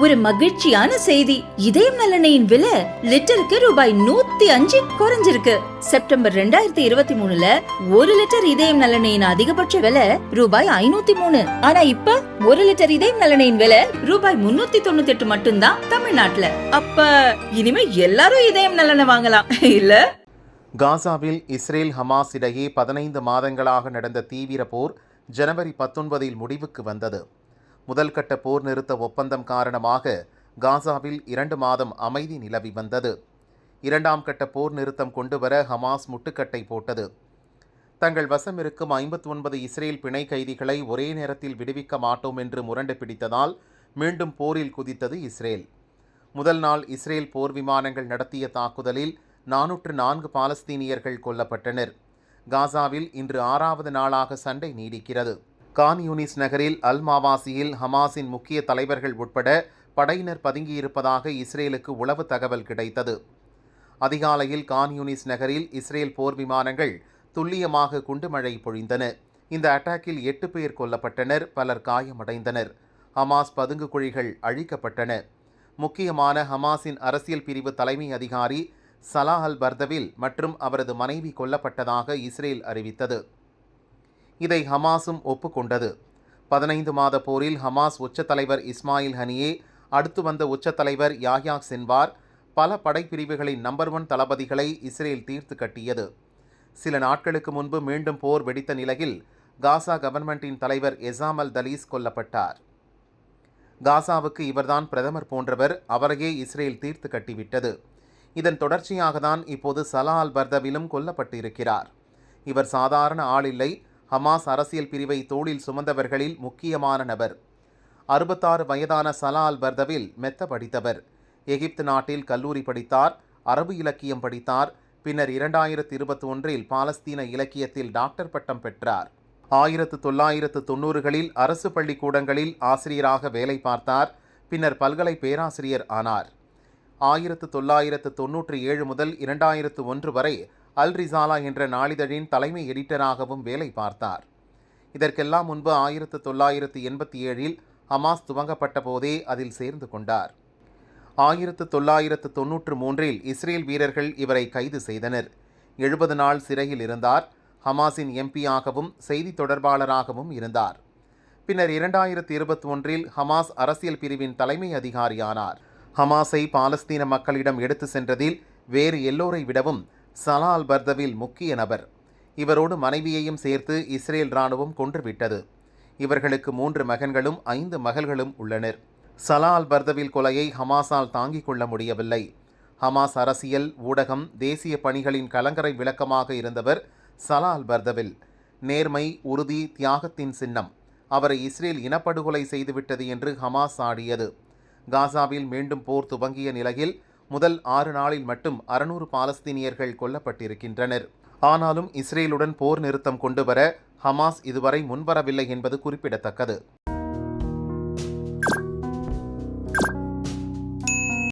ஒரு மகிழ்ச்சியான செய்தி. இதயம் நலனையின் விலை லிட்டருக்கு ரூபாய் நூத்தி அஞ்சு குறைஞ்சிருக்கு. செப்டம்பர் ரெண்டாயிரத்தி இருபத்தி மூணுல ஒரு லிட்டர் இதயம் நலனையின் அதிகபட்ச விலை ரூபாய் ஐநூத்தி மூணு. ஆனா இப்ப ஒரு லிட்டர் இதயம் நலனையின் விலை ரூபாய் முன்னூத்தி தொண்ணூத்தி எட்டு மட்டும்தான் தமிழ்நாட்டுல. அப்ப இனிமே எல்லாரும் இதயம் நலனை வாங்கலாம். இல்ல? காசாவில் இஸ்ரேல் ஹமாஸ் இடையே பதினைந்து மாதங்களாக நடந்த தீவிர போர் ஜனவரி பத்தொன்பதில் முடிவுக்கு வந்தது. முதல் கட்ட போர் நிறுத்த ஒப்பந்தம் காரணமாக காசாவில் இரண்டு மாதம் அமைதி நிலவி வந்தது. இரண்டாம் கட்ட போர் நிறுத்தம் கொண்டுவர ஹமாஸ் முட்டுக்கட்டை போட்டது. தங்கள் வசம் இருக்கும் ஐம்பத்தி ஒன்பது இஸ்ரேல் பிணை கைதிகளை ஒரே நேரத்தில் விடுவிக்க மாட்டோம் என்று முரண்டு பிடித்ததால் மீண்டும் போரில் குதித்தது இஸ்ரேல். முதல் நாள் இஸ்ரேல் போர் விமானங்கள் நடத்திய தாக்குதலில் நானூற்று நான்கு பாலஸ்தீனியர்கள் கொல்லப்பட்டனர். காசாவில் இன்று ஆறாவது நாளாக சண்டை நீடிக்கிறது. கான் யூனிஸ் நகரில் அல் மாவாசியில் ஹமாஸின் முக்கிய தலைவர்கள் உட்பட படையினர் பதுங்கியிருப்பதாக இஸ்ரேலுக்கு உளவு தகவல் கிடைத்தது. அதிகாலையில் கான் யூனிஸ் நகரில் இஸ்ரேல் போர் விமானங்கள் துல்லியமாக குண்டுமழை பொழிந்தன. இந்த அட்டாக்கில் எட்டு பேர் கொல்லப்பட்டனர் பலர் காயமடைந்தனர். ஹமாஸ் பதுங்கு குழிகள் அழிக்கப்பட்டன. முக்கியமான ஹமாஸின் அரசியல் பிரிவு தலைமை அதிகாரி சலாஹ் அல் பர்தவில் மற்றும் அவரது மனைவி கொல்லப்பட்டதாக இஸ்ரேல் அறிவித்தது. இதை ஹமாஸும் ஒப்புக்கொண்டது. பதினைந்து மாத போரில் ஹமாஸ் உச்ச தலைவர் இஸ்மாயில் ஹனியே அடுத்து வந்த உச்சத்தலைவர் யாஹியாக் சென்வார் சின்வார் பல படைப்பிரிவுகளின் நம்பர் ஒன் தளபதிகளை இஸ்ரேல் தீர்த்து கட்டியது. சில நாட்களுக்கு முன்பு மீண்டும் போர் வெடித்த நிலையில் காசா கவர்மெண்டின் தலைவர் எசாமல் தலீஸ் கொல்லப்பட்டார். காசாவுக்கு இவர்தான் பிரதமர் போன்றவர் அவரையே இஸ்ரேல் தீர்த்து கட்டிவிட்டது. இதன் தொடர்ச்சியாக தான் இப்போது சலா அல் பர்தவிலும் கொல்லப்பட்டிருக்கிறார். இவர் சாதாரண ஆளில்லை ஹமாஸ் அரசியல் பிரிவை தோளில் சுமந்தவர்களில் முக்கியமான நபர். அறுபத்தாறு வயதான சலா அல் பர்தவில் மெத்த படித்தவர் எகிப்து நாட்டில் கல்லூரி படித்தார் அரபு இலக்கியம் படித்தார் பின்னர் இரண்டாயிரத்து இருபத்தி ஒன்றில் பாலஸ்தீன இலக்கியத்தில் டாக்டர் பட்டம் பெற்றார். ஆயிரத்து தொள்ளாயிரத்து தொண்ணூறுகளில் அரசு பள்ளிக்கூடங்களில் ஆசிரியராக வேலை பார்த்தார் பின்னர் பல்கலை பேராசிரியர் ஆனார். ஆயிரத்து தொள்ளாயிரத்து தொன்னூற்றி ஏழு முதல் இரண்டாயிரத்து ஒன்று வரை அல் ரிசாலா என்ற நாளிதழின் தலைமை எடிட்டராகவும் வேலை பார்த்தார். இதற்கெல்லாம் முன்பு ஆயிரத்து தொள்ளாயிரத்து எண்பத்தி ஏழில் ஹமாஸ் துவங்கப்பட்ட போதே அதில் சேர்ந்து கொண்டார். ஆயிரத்து தொள்ளாயிரத்து தொன்னூற்று மூன்றில் இஸ்ரேல் வீரர்கள் இவரை கைது செய்தனர். எழுபது நாள் சிறையில் இருந்தார். ஹமாஸின் எம்பியாகவும் செய்தி தொடர்பாளராகவும் இருந்தார். பின்னர் இரண்டாயிரத்தி இருபத்தி ஒன்றில் ஹமாஸ் அரசியல் பிரிவின் தலைமை அதிகாரியானார். ஹமாஸை பாலஸ்தீன மக்களிடம் எடுத்து சென்றதில் வேறு எல்லோரை விடவும் சலால் பர்தவில் முக்கிய நபர். இவரோடு மனைவியையும் சேர்த்து இஸ்ரேல் இராணுவம் கொன்றுவிட்டது. இவர்களுக்கு மூன்று மகன்களும் ஐந்து மகள்களும் உள்ளனர். சலால் பர்தவில் கொலையை ஹமாஸால் தாங்கிக் கொள்ள முடியவில்லை. ஹமாஸ் அரசியல் ஊடகம் தேசிய பணிகளின் கலங்கரை விளக்கமாக இருந்தவர் சலால் பர்தவில். நேர்மை உறுதி தியாகத்தின் சின்னம். அவரை இஸ்ரேல் இனப்படுகொலை செய்துவிட்டது என்று ஹமாஸ் ஆடியது. காசாவில் மீண்டும் போர் துவங்கிய நிலையில் முதல் ஆறு நாளில் மட்டும் அறுநூறு பாலஸ்தீனியர்கள் கொல்லப்பட்டிருக்கின்றனர். ஆனாலும் இஸ்ரேலுடன் போர் நிறுத்தம் கொண்டு வர ஹமாஸ் இதுவரை முன்வரவில்லை என்பது குறிப்பிடத்தக்கது.